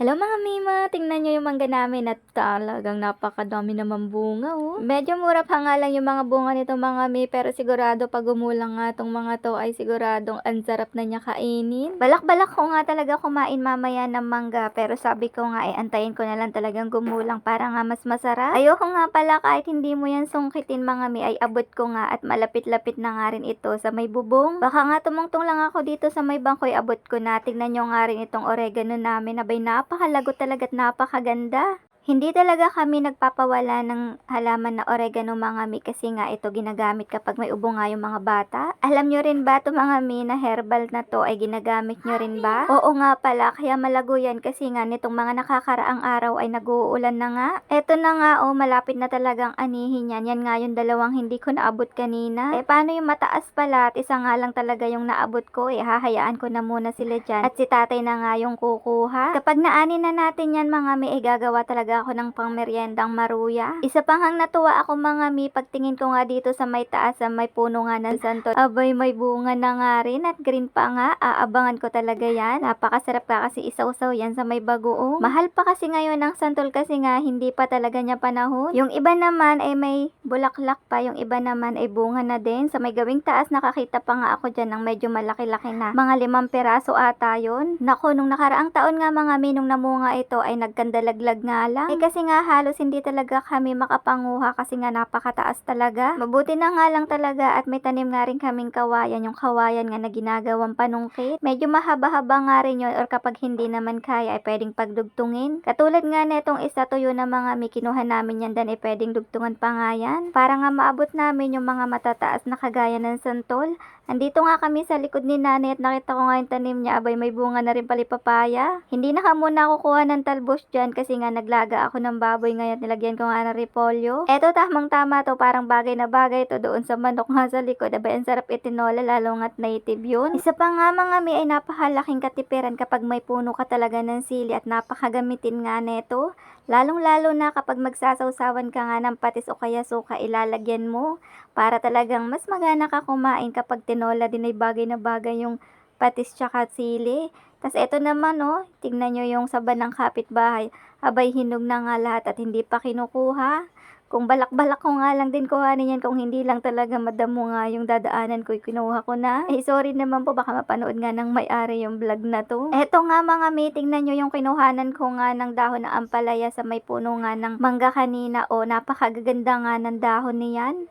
Hello mga Mima, tingnan nyo yung mangga namin at talagang napakadami naman bunga oh. Medyo mura pa nga lang yung mga bunga nito mga Mi pero sigurado pag gumulang nga tong mga to ay siguradong ang sarap na niya kainin. Balak-balak ko nga talaga kumain mamaya ng mangga pero sabi ko nga eh antayin ko na lang talagang gumulang para nga mas masarap. Ayoko nga pala kahit hindi mo yan sungkitin mga Mi ay abot ko nga at malapit-lapit na nga rin ito sa may bubong. Baka nga tumungtong lang ako dito sa may bangkoy abot ko na. Tignan nyo nga rin itong oregano namin. Abay napakalagot talaga at napakaganda. Hindi talaga kami nagpapawala ng halaman na oregano mga mi kasi nga ito ginagamit kapag may ubo nga yung mga bata. Alam nyo rin ba to mga mi na herbal na to ay ginagamit nyo rin ba? Oo nga pala, kaya malago yan kasi nga nitong mga nakakaraang araw ay nag-uulan na nga. Eto na nga oh, malapit na talagang anihin yan. Yan nga yung dalawang hindi ko naabot kanina. Eh paano yung mataas pala at isa nga lang talaga yung naabot ko eh hahayaan ko na muna sila dyan. At si tatay na nga yung kukuha. Kapag naanin na natin yan mga mi, eh gagawa talaga ako ng pangmeryendang maruya. Isa pang hang natuwa ako mga mi, pagtingin ko nga dito sa may taas, sa may puno nga ng santo. Abay, may bunga na nga rin at green pa nga. Aabangan ko talaga yan. Napakasarap ka kasi isaw-saw yan sa may bagoong. Mahal pa kasi ngayon ang santol kasi nga hindi pa talaga niya panahon. Yung iba naman ay may bulaklak pa, yung iba naman ay bunga na din. Sa may gawing taas, nakakita pa nga ako dyan ng medyo malaki-laki na. Mga limang peraso ata yun. Nako, nung nakaraang taon nga mga minong namunga ito ay nagkandalaglag nga lang. Eh kasi nga halos hindi talaga kami makapanguha kasi nga napakataas talaga. Mabuti na nga lang talaga at may tanim nga rin kaming kawayan. Yung kawayan nga na ginagawang panungkit. Medyo mahaba-haba nga rin yun or kapag hindi naman kaya ay pwedeng pagdugtungin. Katulad nga netong isa tuyo na mga may kinuha namin yan dan ay pwedeng dugtungan pa nga yan. Para nga maabot namin yung mga matataas na kagaya ng santol. Andito nga kami sa likod ni nanay at nakita ko nga yung tanim niya. Abay may bunga na rin pali papaya. Hindi na ka muna kukuha ng talbos dyan kasi nga naglaga ako ng baboy ngayon. Nilagyan ko nga ng repolyo. Eto tamang tama to. Parang bagay na bagay to doon sa manok nga sa likod. Abay ang sarap itinola lalo nga't native yun. Isa pa nga mga mi ay napakalaking katipiran kapag may puno ka talaga ng sili at napakagamitin nga neto. Lalong-lalo na kapag magsasawsawan ka nga ng patis o kaya suka ilalagyan mo para talagang mas magana ka kumain kapag tinola din ay bagay na bagay yung patis tsaka sili. Tapos eto naman oh, tingnan nyo yung saba ng kapitbahay. Abay hinog na nga lahat at hindi pa kinukuha. Kung balak-balak ko nga lang din kuhanin yan kung hindi lang talaga madamo nga yung dadaanan ko, kinuha ko na. Eh sorry naman po baka mapanood nga ng may-ari yung vlog na to. Eto nga mga meeting na nyo yung kinuhanan ko nga ng dahon ng ampalaya sa may puno nga ng mangga kanina o napakagaganda nga ng dahon niyan.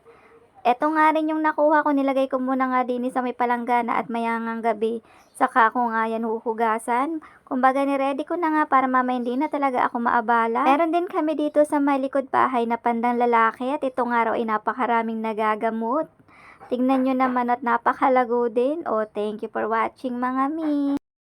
Eto nga rin yung nakuha ko, nilagay ko muna nga din sa may palanggana at mayangang gabi. Saka ko nga yan huhugasan. Kumbaga ni-ready ko na nga para mamaya hindi na talaga ako maabala. Meron din kami dito sa may likod bahay na pandang lalaki at ito nga raw ay napakaraming nagagamot. Tingnan nyo naman at napakalago din. Oh, thank you for watching mga mi.